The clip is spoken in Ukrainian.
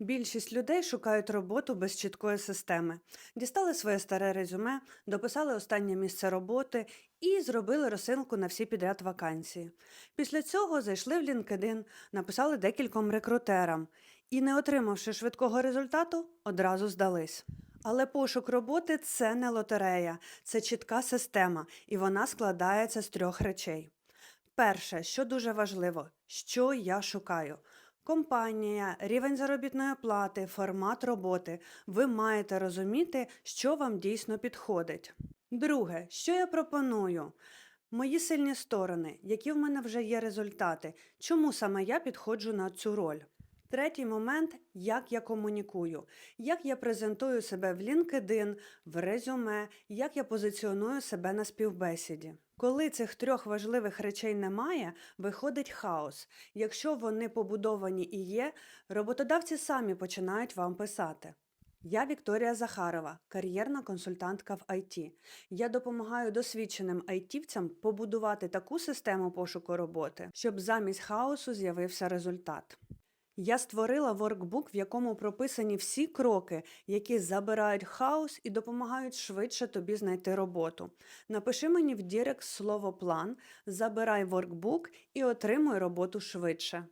Більшість людей шукають роботу без чіткої системи. Дістали своє старе резюме, дописали останнє місце роботи і зробили розсилку на всі підряд вакансії. Після цього зайшли в LinkedIn, написали декільком рекрутерам і, не отримавши швидкого результату, одразу здались. Але пошук роботи це не лотерея, це чітка система, і вона складається з трьох речей. Перше, що дуже важливо, що я шукаю. Компанія, рівень заробітної плати, формат роботи. Ви маєте розуміти, що вам дійсно підходить. Друге, що я пропоную? Мої сильні сторони, які в мене вже є результати, чому саме я підходжу на цю роль. Третій момент як я комунікую, як я презентую себе в LinkedIn, в резюме, як я позиціоную себе на співбесіді. Коли цих трьох важливих речей немає, виходить хаос. Якщо вони побудовані і є, роботодавці самі починають вам писати. Я Вікторія Захарова, кар'єрна консультантка в ІТ. Я допомагаю досвідченим айтівцям побудувати таку систему пошуку роботи, щоб замість хаосу з'явився результат. Я створила воркбук, в якому прописані всі кроки, які забирають хаос і допомагають швидше тобі знайти роботу. Напиши мені в Дірект слово план, забирай воркбук і отримуй роботу швидше.